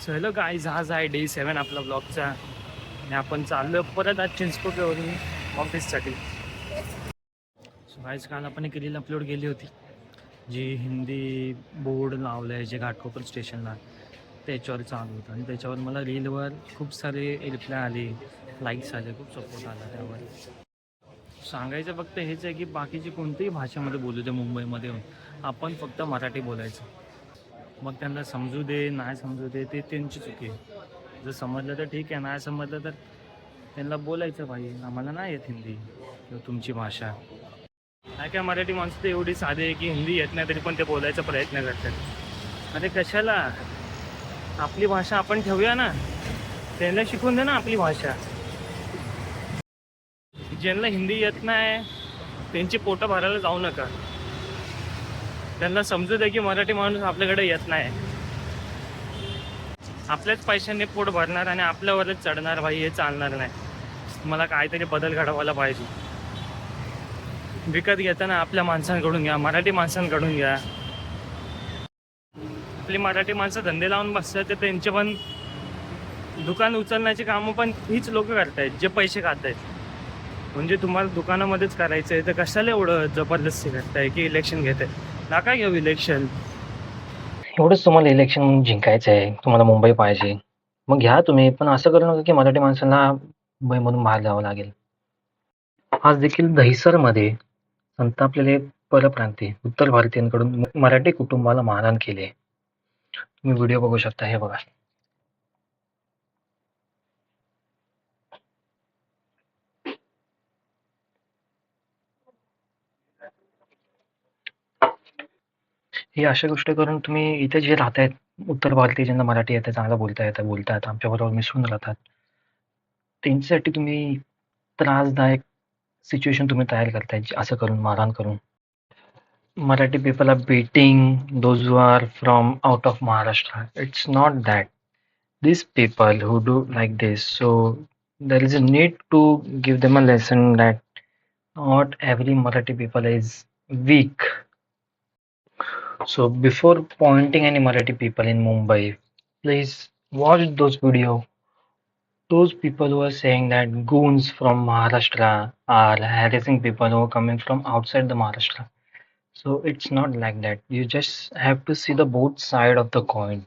So hello काय जहाज आहे डे सेवन आपला ब्लॉगचा आणि आपण चाललो परत आज चिंचपोकवरून ऑफिससाठी सो गाईज काल आपण एक रील अपलोड केली होती. जी हिंदी बोर्ड लावलं आहे जे घाटकोपर स्टेशनला त्याच्यावर चालू होतं. आणि त्याच्यावर मला रीलवर खूप सारे रिप्लाय आले लाईक्स आले खूप सपोर्ट आला त्यावर. सांगायचं फक्त हेच आहे की बाकीची कोणतीही भाषेमध्ये बोलू दे मुंबईमध्ये येऊन. आपण फक्त मराठी बोलायचं. मग त्यांना समजू दे नाही समजू दे ते त्यांची चुकी आहे. जर समजलं तर ठीक आहे नाही समजलं तर त्यांना बोलायचं भाई. आम्हाला नाही येत हिंदी किंवा तुमची भाषा. नाही काय मराठी माणसं तर एवढी साधी आहे की हिंदी येत नाही तरी पण ते बोलायचा प्रयत्न करतात. अरे कशाला? आपली भाषा आपण ठेवूया ना. त्यांना शिकून दे ना आपली भाषा. ज्यांना हिंदी येत नाही त्यांची पोटं भरायला जाऊ नका. त्यांना समजू द्या की मराठी माणूस आपल्याकडे येत नाही. आपल्याच पैशाने पोट भरणार आणि आपल्यावरच चढणार भाई हे चालणार नाही. मला काहीतरी बदल घडवायला पाहिजे. विकत घेताना आपल्या माणसांकडून घ्या मराठी माणसांकडून घ्या. आपली मराठी माणसं धंदे लावून बसतात तर त्यांचे पण दुकान उचलण्याची कामं पण हीच लोक करतायत जे पैसे खात आहेत म्हणजे तुम्हाला दुकानामध्येच करायचं आहे तर कशाला एवढं जबरदस्ती करताय की इलेक्शन घेत आहे नका घेऊ इलेक्शन एवढंच तुम्हाला इलेक्शन जिंकायचं आहे तुम्हाला मुंबई पाहिजे. मग घ्या तुम्ही पण असं करू नका की मराठी माणसांना मुंबईमधून बाहेर जावं लागेल. आज देखील दहिसरमध्ये संतापलेले परप्रांती उत्तर भारतीयांकडून मराठी कुटुंबाला मारहाण केली तुम्ही व्हिडिओ बघू शकता हे बघा. ही अशा गोष्टी करून तुम्ही इथे जे राहतायत उत्तर भारतीय ज्यांना मराठी येते चांगलं बोलता येतं बोलतात आमच्याबरोबर मिसळून राहतात त्यांच्यासाठी तुम्ही त्रासदायक सिच्युएशन तुम्ही तयार करताय असं करून मारहाण करून. Marathi people are beating those who are from out of Maharashtra it's not that this people who do like this so there is a need to give them a lesson that not every Marathi people is weak so before pointing any marathi people in mumbai please watch those video. Those people who are saying that goons from maharashtra are harassing people who are coming from outside the maharashtra. So it's not like that. You just have to see the both side of the coin.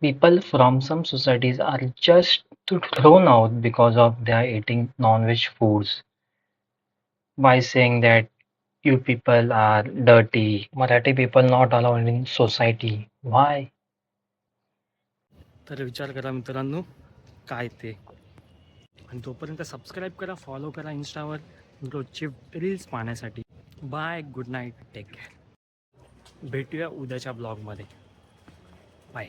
People from some societies are just thrown out because of they are eating non-veg foods by saying that you people are dirty. marathi people not allowed in society. Why? तर विचार करा मित्रांनो काय ते? आणि तोपर्यंत subscribe करा follow करा इंस्टावर. रोजचे रील्स पाहण्यासाठी. Bye good night take care भेटूया उद्याच्या ब्लॉगमध्ये बाय